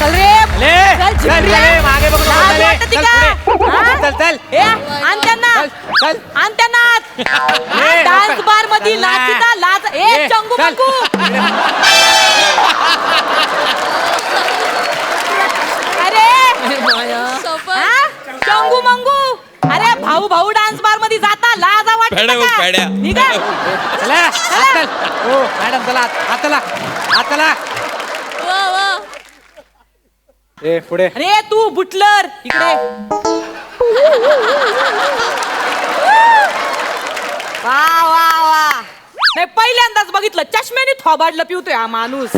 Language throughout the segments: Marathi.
चल रे ले, चल चल. चल, मागे बघू नको, लाज चल, वाटते चल, का? पुढे. हा? चल, चल. ए, आण त्यांना चल, चल. आण त्यांना ले, डान्स. बारमध्ये चल ना. नाचिता लाज ए चंगू चल. मंगू अरे हा? चंगू मंगू अरे भाऊ भाऊ डान्स बारमध्ये जाता लाजा पेड्या हो, वाटत पेड्या. निघा चला, हात चल. मॅडम चला हात चला ए पुढे. अरे तू बुटलर. इकडे. वा वा वा. नाही पहिल्यांदाच बघितलं. चष्म्याने थोबाडलं पिवतोय हा माणूस.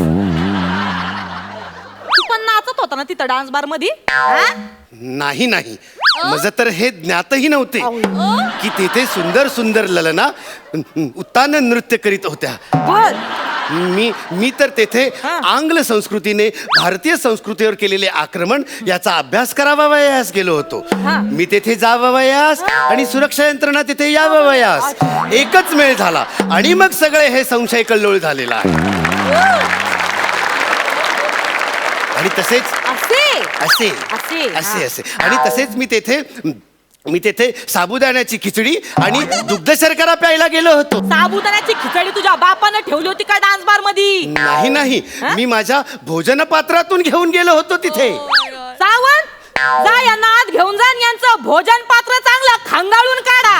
तू पण नाचत होता ना तिथं डान्स बारमध्ये हा? नाही नाही. माझं तर हे ज्ञातही नव्हते. की तिथे सुंदर सुंदर ललना उत्तान नृत्य करीत होत्या. बर. मी मी तर तेथे. आंग्ल संस्कृतीने भारतीय संस्कृतीवर केलेले आक्रमण याचा अभ्यास करावा वयास गेलो होतो. मी तेथे जावा वयास आणि सुरक्षा यंत्रणा तिथे यावा वयास एकच मेळ झाला आणि मग सगळे हे संशय कल्लोळ झालेला आहे आणि तसेच असे असे. असे आणि तसेच मी तेथे मी तेथे साबुदाण्याची खिचडी आणि दुग्ध शर्करा प्यायला गेलो होतो. साबुदाण्याची खिचडी तुझ्या बापानं ठेवली होती का डान्स बारमध्ये नाही नाही? मी माझ्या भोजन पात्रातून घेऊन गेलो होतो तिथे. सावंत! जा यांना आत घेऊन जा आणि यांचं भोजन पात्र चांगलं खंगाळून काढा.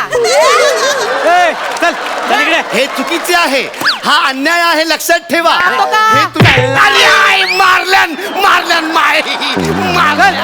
ए, चल चल इकडे. हे चुकीचे आहे. हा अन्याय आहे लक्षात ठेवा. का? हे अन्याय मारल्यान मारल्यान माय. मारल्यान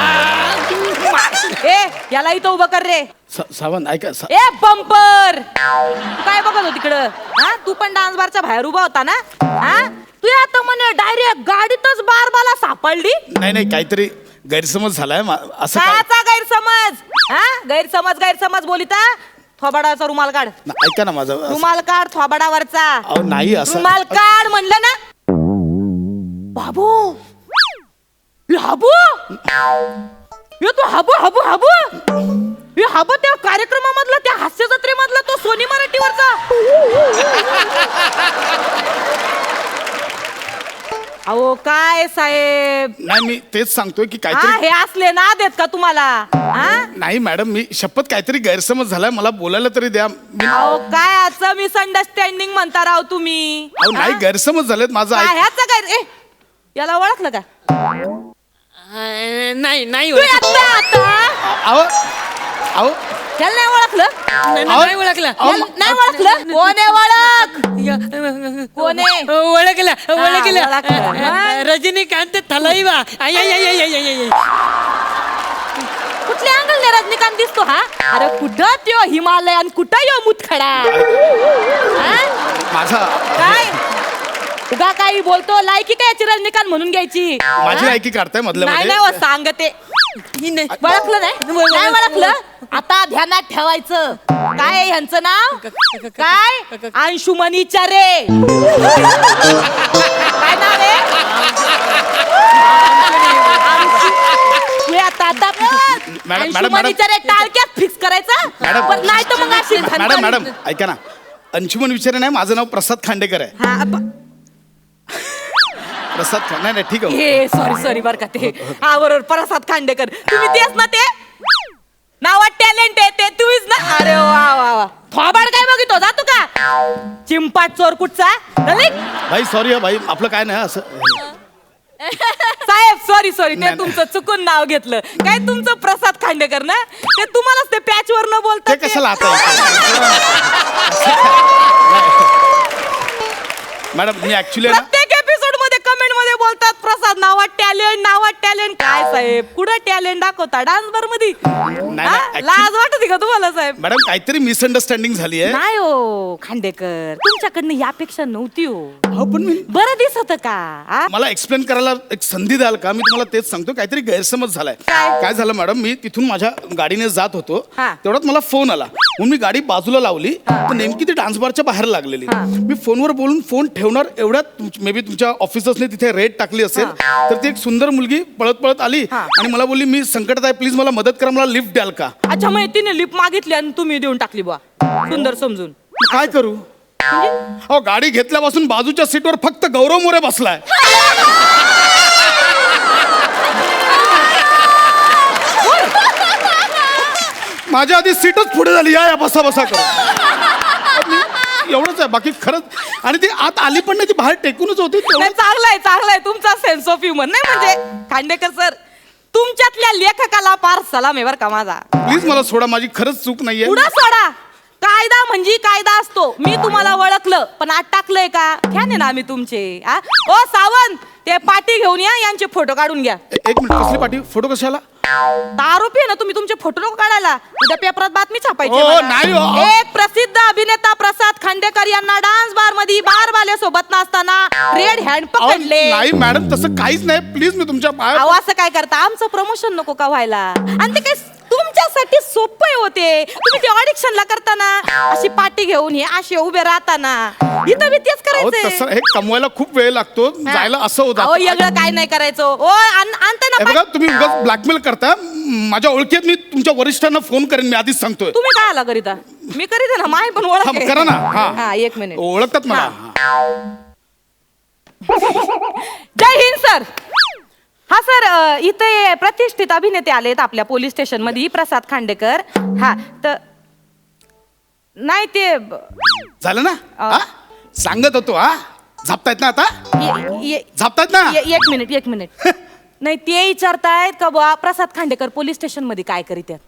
ए याला इथं उभं कर रे. सा- सावंत ऐका सा- ए बंपर! तू काय बघत हो तिकडं? हा? तू पण डान्स बारच्या बाहेर उभा होता ना? हा? तू आता म्हणे डायरेक्ट गाडीतच बारबाला सापडली? नाही नाही काहीतरी गैरसमज झालाय मा- असं काय? काचा गैरसमज! हा? गैरसमज गैरसमज बोलिता थोबाडावरचा रुमाल काढ. ना- ऐका ना माझं असं- रुमाल काढ थोबाडावरचा. अहो, नाही असं रुमाल काढ म्हणलं ना. बाबू! हाबू हे तू हाबू हाबू हाबू! हाबू काय साहेब. नाही मी तेच सांगतोय की हा काहीतरी हे असले ना देत का तुम्हाला? हा? नाही मॅडम मी शपथ काहीतरी गैरसमज झालाय मला बोलायला तरी द्या. मी अहो काय असं मिसअंडरस्टँडिंग म्हणता राव तुम्ही? अहो नाही? गैरसमज झालेत माझं काय ऐक ह्याचं काय ए याला ओळखलं का? नाही नाही तू आता आता. अहो अहो याला नाही ओळखलं? नाही ओळखला. नाही ओळखलं? कोण ओळख? कोण ओळखला ओळखलं. रजनीकांत थलाईवा. आय, आय, आय, आय, आय, आय, आय. कुठल्या अँगल रजनीकांत दिसतो हा? अरे कुठं त्यो हिमालयन कुठं यो मुतखडा? हा? माझा काय? उगा काही बोलतो लायकी काय याची रजनीकांत म्हणून घ्यायची? माझी? लायकी काढताय मधल्या नाही नाही हो, सांगते. ही नाही. ओळखलं नाही? नाही ओळखलं आता ध्यानात ठेवायचं. काय ह्यांचं नाव? काय? अंशुमनीच्या रे काय नाव आहे? आता मॅडम, अंशुमनीच्या रे टाळक्यात फिक्स करायचा? मॅडम. पण नाही तर मग अशी मॅडम मॅडम ऐका ना. अंशुमन विचारे नाही माझं नाव प्रसाद खांडेकर आहे. हा, ब- प्रसाद खांडे नाही नाही, ठीक आहे हे सॉरी सॉरी बर का ते हा. बरोबर प्रसाद खांडेकर. तुम्ही तेच ना ते? नावात टॅलेंट आहे ते तुम्हीच ना? अरे वा वा वा. थोबाड काय बघितो जातो का? चिंपाट चोर कुठचा? भाई सॉरी हा भाई आपलं काय नाही असं. साहेब सॉरी सॉरी ते नाही, तुमचं चुकून नाव घेतलं. काय तुमचं प्रसाद खांडेकर ना? ते तुम्हालाच ते पॅच वर न बोलता ते कशाला आता? मॅडम मी ऍक्च्युली ना बोलतात प्रसाद नावात टॅलेंट नावात टॅलेंट. काय साहेब? कुठं टॅलेंट दाखवता? डान्स बारमध्ये नाही, हा? actually- लाज वाटते का तुम्हाला साहेब? मॅडम काहीतरी मिसअंडरस्टँडिंग झाली आहे नाही हो खांडेकर. तुमच्याकडनं यापेक्षा नव्हती हो. हो पण मी बरं दिसत का? मला एक्सप्लेन करायला एक संधी द्याल का? मी तुम्हाला तेच सांगतो काहीतरी गैरसमज झालाय. काय? काय झालं मॅडम? मी तिथून माझ्या गाडीने जात होतो. हा. तेवढ्यात मला फोन आला. म्हणून मी गाडी बाजूला लावली तर नेमकी ती डान्स बारच्या बाहेर लागलेली. मी फोनवर बोलून फोन ठेवणार एवढ्यात मे बी तुमच्या ऑफिसर्सने तिथे रेट टाकली असेल तर ती एक सुंदर मुलगी पळत पळत आली. आणि मला बोलली मी संकटात आहे प्लीज मला मदत करा मला लिफ्ट द्याल का? अच्छा मग तिने लिप मागितली आणि तुम्ही देऊन टाकली बुवा. सुंदर समजून. काय करू? म्हणजे? अहो गाडी घेतल्यापासून बाजूच्या सीटवर फक्त गौरव मोरे बसलाय. माझ्या आधी सीटच पुढे झाली. या या बसा बसा कर. एवढंच आहे. बाकी खरंच आणि ती आत आली पण नाही ती बाहेर टेकूनच होती. चांगलाय चांगलाय तुमचा सेन्स ऑफ ह्युमर नाही म्हणजे खांडेकर सर तुमच्यातल्या लेखकाला पार सलाम आहे बर का माझा. प्लीज मला सोडा माझी खरंच चूक नाहीये. पुढं सोडा. कायदा म्हणजे कायदा असतो. मी तुम्हाला ओळखलं पण आत टाकलंय का? घ्या ना आम्ही तुमचे. आ? ओ सावंत ते पाटी घेऊन या यांचे फोटो काढून घ्या. ए- एक मिनिट कसली पाठी फोटो कशाला? आहे ना तुम्ही तुमचे फोटो नको काढायला. उद्या पेपरात बातमी छापायची ओ, आहे मला. नाही हो. एक प्रसिद्ध अभिनेता प्रसाद खांडेकर यांना डान्स बारमध्ये बार सोबत नसताना रेड हँड अहो, पकडले. नाही मॅडम तसं काहीच नाही. प्लीज मी तुमच्या पाया अहो असं काय करता? आमचं प्रमोशन नको का व्हायला? आणि ते काय तुमच्यासाठी सोपे होते. तुम्ही ते ऑडिशनला करताना अशी पाटी घेऊन हे असे उभे राहताना. इथं मी तेच अहो, तसं हे कमवायला खूप वेळ लागतो. जायला असं अहो होतं एवढं काय नाही करायचं. ओ हे ना बघा तुम्ही उगाच ब्लॅकमेल करता. माझ्या ओळखीत मी तुमच्या वरिष्ठांना फोन करेन मी आधीच सांगतोय. तुम्ही काय आला करीता मी करीते ना माही पण ओळख हा, आहे. करा ना, हा. हा एक मिनिट ओळखतात मला. हा. जय हिंद सर हा सर अ, इथे प्रतिष्ठित अभिनेते आलेत आपल्या पोलीस स्टेशनमध्ये प्रसाद खांडेकर. हा तर नाही ते ब- झालं ना. हा? सांगत होतो हा? झापतायत ना आता? ये- ये- झापतायत ना? ये- एक मिनिट एक मिनिट. नाही ते विचारतायत का बुवा प्रसाद खांडेकर पोलीस स्टेशनमध्ये काय करीत आहेत?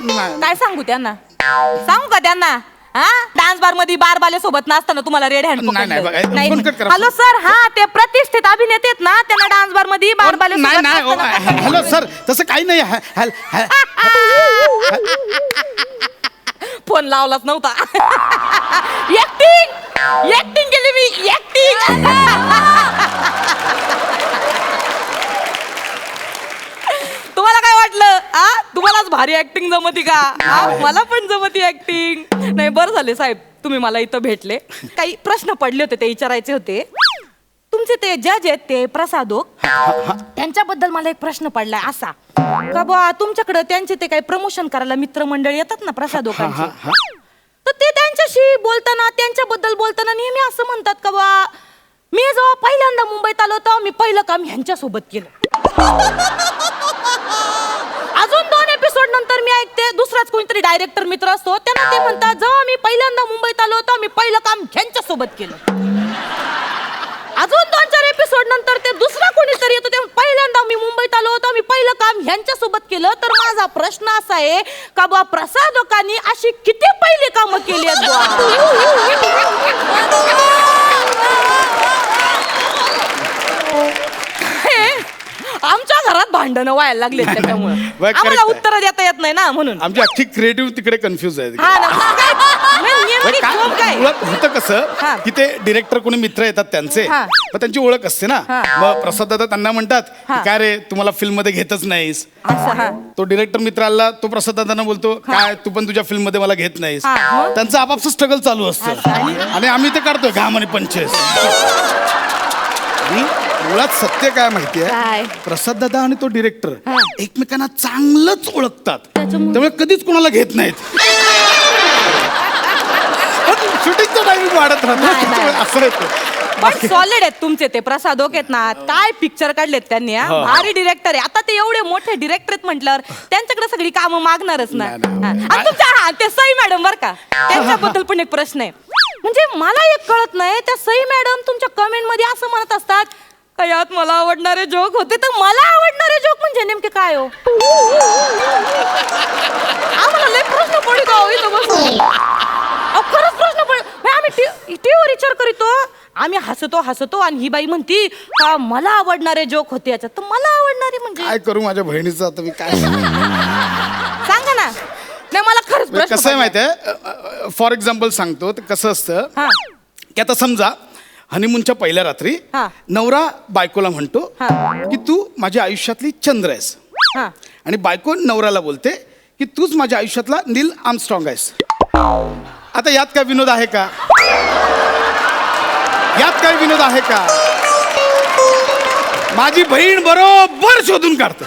नाही. काय सांगू त्यांना? सांगू का त्यांना? हा? डान्स बारमध्ये बार बाले सोबत नसताना तुम्हाला रेड हँड नाही, नाही, बघा, फोन कट करा. हॅलो सर हा ते प्रतिष्ठित अभिनेते आहेत ना त्यांना डान्स बारमध्ये बार बाले नाही नाही ओ, हॅलो सर तसं काही नाही. ह- हॅल- हॅ- फोन लावलाच नव्हता. ऍक्टिंग ऍक्टिंग केली मी. ऍक्टिंग तुम्हाला काय वाटलं आ तुम्हालाच भारी ऍक्टिंग जमती का? मला पण जमती ऍक्टिंग नाही बरं झाले साहेब तुम्ही मला इथं भेटले. काही प्रश्न पडले होते ते विचारायचे होते. तुमचे ते जज आहेत ते प्रसादोक त्यांच्याबद्दल मला एक प्रश्न पडलाय असा. का बा तुमच्याकडे त्यांचे ते काही प्रमोशन करायला मित्रमंडळ येतात ना प्रसादोकांचे तर ते त्यांच्याशी बोलताना त्यांच्याबद्दल बोलताना नेहमी असं म्हणतात का बा मी जेव्हा पहिल्यांदा मुंबईत आलो तेव्हा मी पहिलं काम ह्यांच्या सोबत केलं. अजून दोन त्यानंतर मी ऐकते दुसराच कोणीतरी डायरेक्टर मित्र असतो त्यांना ते म्हणतात जेव्हा मी पहिल्यांदा मुंबईत आलो होतो मी पहिलं काम ह्यांच्या सोबत केलं. अजून दोन चार एपिसोड नंतर ते दुसरा कोणीतरी येतो ते पहिल्यांदा मी मुंबईत आलो होतो मी पहिलं काम ह्यांच्या सोबत केलं. तर माझा प्रश्न असा आहे का बा प्रसादकांनी अशी किती पहिली कामं केली आहेत बुवा? आमच्या घरात भांडणं व्हायला लागले त्याच्यामुळे आम्हाला correct आहे. उत्तर देता येत नाही ना म्हणून आमची अख्खी क्रिएटिव्ह तिकडे कन्फ्युज आहे हा ना काय? नाही, नेमकी काय- joke काय? मुळात होतं कसं हा. की ते डिरेक्टर कोणी मित्र येतात त्यांचे हा. मग त्यांची ओळख असते ना हा. मग प्रसाद दादा त्यांना म्हणतात की हा. काय रे तुम्हाला फिल्ममध्ये घेतच नाहीस असं हा तो डिरेक्टर मित्राला तो प्रसाद दादांना बोलतो काय तू पण तुझ्या फिल्ममध्ये मला घेत नाहीस हा, मग? त्यांचं आपापचं स्ट्रगल चालू असतं असं, आणि? आम्ही ते काढतोय घाम आणि पंचेस मुळात सत्य काय माहितीये काय? प्रसाद दादा आणि तो डिरेक्टर हा. एकमेकांना चांगलंच ओळखतात त्याच्यामुळे? त्यामुळे कधीच कोणाला घेत नाहीत शूटिंगचं टायमिंग वाढत नाही, नाही. राहतं असं येतं पण सॉलिड आहेत तुमचे ते प्रसाद ओक आहेत ना काय पिक्चर काढलेत त्यांनी हा? भारी डिरेक्टर आहे आता ते एवढे मोठे डिरेक्टर आहेत म्हटल्यावर त्यांच्याकडे सगळी कामं मागणारच ना. हा. आणि तुमच्या हा ते सई मॅडम बर का त्यांच्याबद्दल पण एक प्रश्न आहे म्हणजे मला एक कळत नाही त्या सई मॅडम तुमच्या कमेंटमध्ये असं म्हणत असतात यात मला आवडणारे जोक होते. तर मला आवडणारे जोक म्हणजे नेमके काय हो? आम्हाला लय प्रश्न पडतो अहो इथं बसून. अहो, खरंच प्रश्न पड म्हणजे आम्ही टीव्हीवर विचार करीतो आम्ही हसतो हसतो आणि ही बाई म्हणती का मला आवडणारे जोक होते याच्यात? तर मला आवडणारे म्हणजे? काय करू माझ्या बहिणीचं आता मी काय सांगा ना. नाही मला खरंच प्रश्न कसं आहे. माहितीये? फॉर एक्झाम्पल सांगतो कसं असतं? हा. की आता समजा हनीमूनच्या पहिल्या रात्री हा. नवरा बायकोला म्हणतो हा. की तू माझ्या आयुष्यातली चंद्र आहेस. हा. आणि बायको नवऱ्याला बोलते की तूच माझ्या आयुष्यातला नील आर्मस्ट्रॉंग आहेस. आता यात काय विनोद आहे का? यात काय विनोद आहे का? माझी बहीण बरोबर शोधून काढते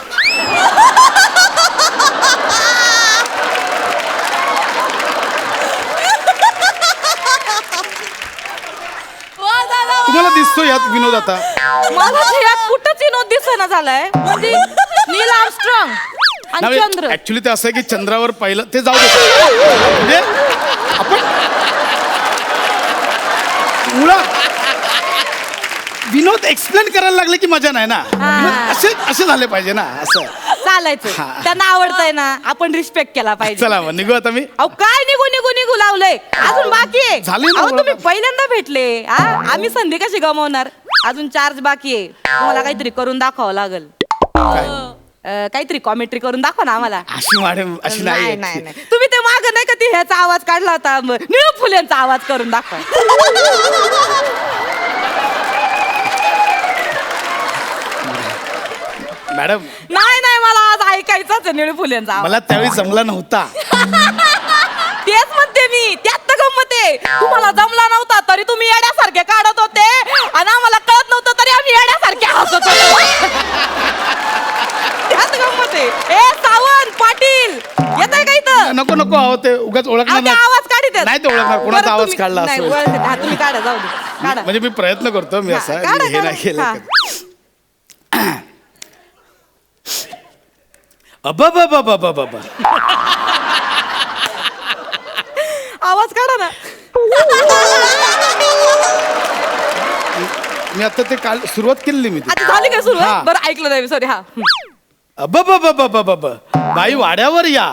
वा दादा, वा. तुम्हाला दिसतो यात विनोद आता. मला तर यात कुठंच विनोद दिसेना झालाय. म्हणजे नील आर्मस्ट्रॉंग आणि चंद्र. ऍक्च्युली ते असं आहे की चंद्रावर पहिलं ते जाऊ दे. म्हणजे आपण मुळात विनोद एक्सप्लेन करायला लागले की मजा नाही ना. विनोद असे असे झाले पाहिजे ना असं. चालायचं. त्यांना आवडतंय ना आपण रिस्पेक्ट केला पाहिजे. चला मग निघू आता मी. अहो काय निघू निघू निघू लावलंय? अजून बाकी आहे. झाली ना अहो, तुम्ही. पहिल्यांदा भेटले. हा? आम्ही संधी कशी गमावणार? अजून चार्ज बाकी आहे. तुम्हाला काहीतरी करून दाखवावं लागल. अं, काहीतरी कॉमेंट्री करून दाखवा ना आम्हाला. अशी मॅडम अशी नाही नाही नाही नाही. तुम्ही ते माग नाही का ती ह्याचा आवाज काढला होता? म- निळू फुल्यांचा आवाज करून दाखवा. मॅडम नाही नाही मला आज ऐकायचंच आहे निळू आवाज मला त्यावेळी जमला नव्हता तेच म्हणते मी त्यात तर गंमत आहे तुम्हाला जमला नव्हता तरी तुम्ही येड्यासारखे काढत होते आणि आम्हाला कळत नव्हतं तरी आम्ही येड्यासारखे हसत होतो त्यात गंमत आहे ए सावंत पाटील येत आहे का इथं नको नको अहो ते उगाच ओळखणार अहो, ते नाही. आवाज काढी देत. नाही ते ओळखणार बरं, कोणाचा आवाज तुम्ही- काढला नाही, असेल ओळख- हा, तुम्ही काढा जाऊ दे काढा म्हणजे मी प्रयत्न करतो मी हा, असा काढा, हे नाही काढा. केलं हा. कधी. अबबबबबबब. आवाज काढा ना मी आता ते काल सुरुवात केलेली मी ती. आता झाली काय हा. सुरुवात बरं ऐकलं नाही सॉरी हा अबबबबबबब. बाई वाड्यावर या.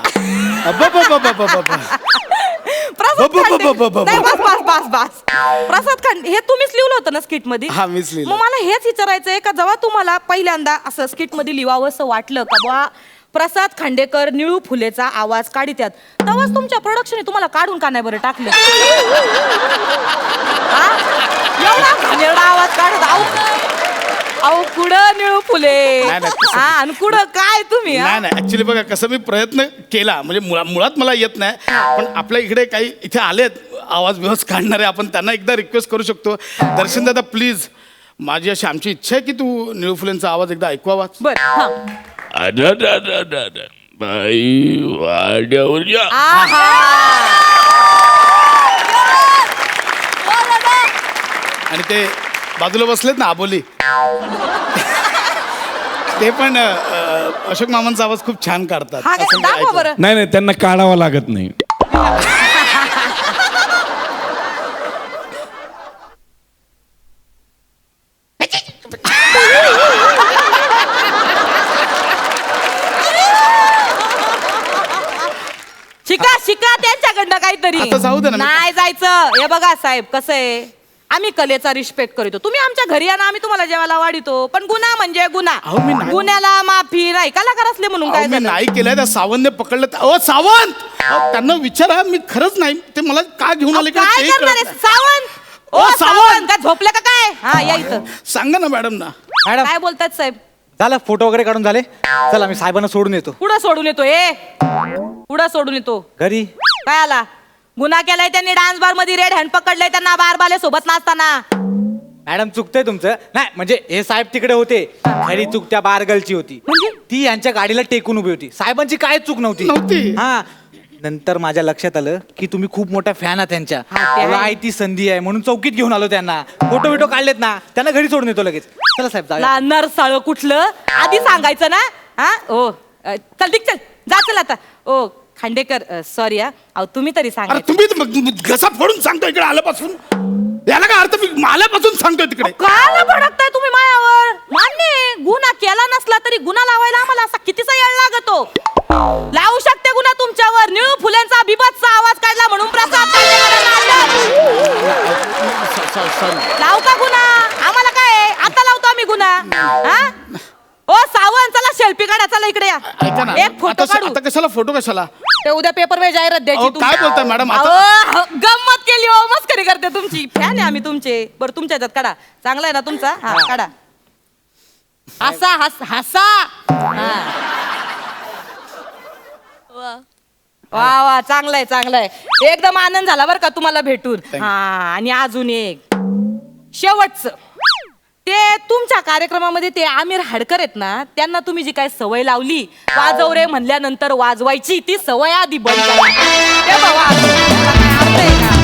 प्रसाद ब- ब- खांडे- ब- ब- ब- नाही, बस बस बस बस प्रसाद खांडे हे तुम्हीच लिहिलं होतं ना स्किटमध्ये हा, मीच लिहिलं. मग मला हेच विचारायचंय का जेव्हा तुम्हाला पहिल्यांदा असं स्किटमध्ये लिहावं असं वाटलं का बुवा प्रसाद खांडेकर निळू फुलेचा आवाज काढित्यात. तेव्हाच तुमच्या प्रोडक्शनने तुम्हाला काढून का नाही बरं टाकलं? हा? एवढा घाणेरडा आवाज काढत आहो. अहो कुठं निळू फुले? नाही, नाही, तसं- हा आणि कुठं काय तुम्ही हा? नाही नाही ऍक्च्युली बघा कसं मी प्रयत्न केला म्हणजे मुळा- मुळात मला येत नाही पण आपल्या इकडे काही इथे आलेत आवाज बिवाज काढणारे आपण त्यांना एकदा रिक्वेस्ट करू शकतो. दर्शन दादा प्लीज माझी अशी आमची इच्छा आहे की तू निळफुलेंचा आवाज एकदा ऐकवावा बर हा. अडडडडडड. बाई वाड्यावर या आणि ते बाजूला बसलेत ना आबोली. ते पण अ, अशोक मामांचा आवाज खूप छान काढतात. हा असं काय मी दाखवा ऐकलं. बरं. नाही नाही त्यांना काढावं लागत नाही. आता जाऊ दे ना, मी- नाही जायचं. हे बघा साहेब कसं आहे? आम्ही कलेचा रिस्पेक्ट करीतो. तुम्ही आमच्या घरी या ना आम्ही तुम्हाला जेवायला वाढितो. पण गुन्हा म्हणजे गुन्हा. अहो, मी नाही- गुन्ह्याला माफी नाही. कलाकार असले म्हणून अहो, काय मी झालं? नाही केलंय त्या सावंतने पकडलं तर- अहो सावंत! अहो, त्यांना विचारा मी खरंच नाही. ते मला का घेऊन आले का काय करणार कळत आहे? नाही. सावंत! ओ, ओ सावंत! सावंत! का झोपले का काय? हा या इथं. सांगा ना मॅडम ना. मॅडम. काय बोलतात साहेब? झालं फोटो वगैरे काढून झाले. चला मी साहेबांना सोडून येतो. पुढं सोडून येतो ए! पुढं सोडून येतो. घरी. काय आला? गुन्हा केलाय त्यांनी डान्स बारमध्ये रेड हँड पकडलाय त्यांना बार बाले सोबत नाचताना. मॅडम चुकतंय तुमचं. नाही म्हणजे हे साहेब तिकडे होते. खरी चूक त्या बारगलची होती. म्हणजे? ती यांच्या गाडीला टेकून उभी होती. साहेबांची काय चूक नव्हती? नव्हती. हा. नंतर माझ्या लक्षात आलं की तुम्ही खूप मोठ्या फॅन आहात त्यांच्या. हा, ते संधी आहे म्हणून चौकीत घेऊन आलो त्यांना. फोटो बिटो काढलेत ना त्यांना घरी सोडून येतो लगेच. चला साहेब जाऊया. नरसाळ कुठलं? आधी सांगायचं ना? हा? ओ अ, चल दिक चल. जा चल आता. ओ खांडेकर सॉरी हा. अहो तुम्ही तरी अरे सांगा तुम्ही तर मग घसा फोडून सांगतो इकडे आल्यापासून. याला काय अर्थ? मी आल्यापासून सांगतोय तिकडे. काय भडकताय तुम्ही मायावर. मान्य आहे, गुन्हा केला नसला तरी गुन्हा लावायला आम्हाला असा कितीचा येळ लागतो. लावू शकते गुन्हा तुमच्यावर. निळू फुल्यांचा बिबतचा आवाज काढला म्हणून प्रसाद खांडेकरांना अटक. लावू का गुन्हा? आम्हाला काय आहे? आता लावतो आम्ही गुन्हा. हा? ओ सावंत चला सेल्फी काढा चला इकडे या. ऐका ना एक फोटो आता काढू. आता कशाला फोटो कशाला? ते उद्या पेपर वे जाहिरात द्यायची अहो, काय तुमची. बोलताय मॅडम? आता- अहो, हो, गंमत केली हो मस्करी करते तुमची. फॅन आहे आम्ही तुमचे. बरं तुमच्या ह्याच्यात काढा. चांगला आहे ना तुमचा? हा काढा. हसा हस हसा. हा. वा. वा चांगलाय चांगलाय एकदम आनंद झाला बरं का तुम्हाला भेटून. हा आणि अजून एक. शेवटच. ते तुमच्या कार्यक्रमामध्ये ते आमिर हाडकर आहेत ना त्यांना तुम्ही जी काय सवय लावली वाजव रे म्हणल्यानंतर वाजवायची ती सवय आधी बंद करा बघा, त्याला काय अर्थ आहे का?